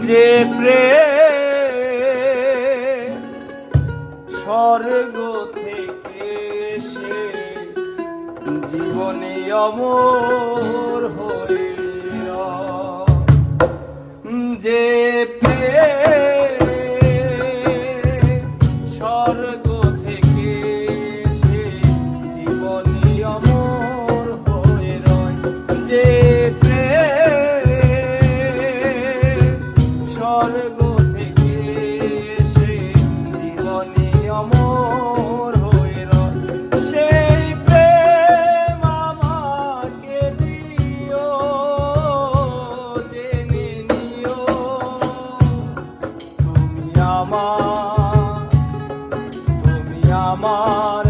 যে প্রে স্বর্গ থেকে সে জীবনে অমর হইল যে amar.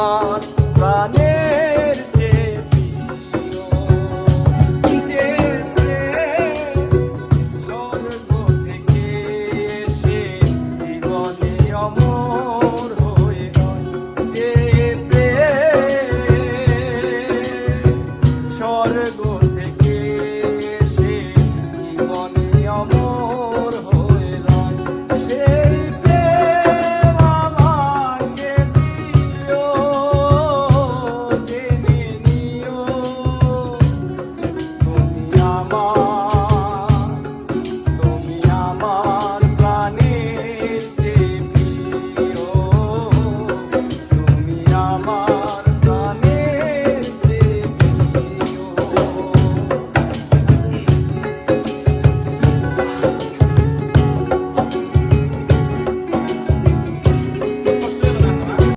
run running.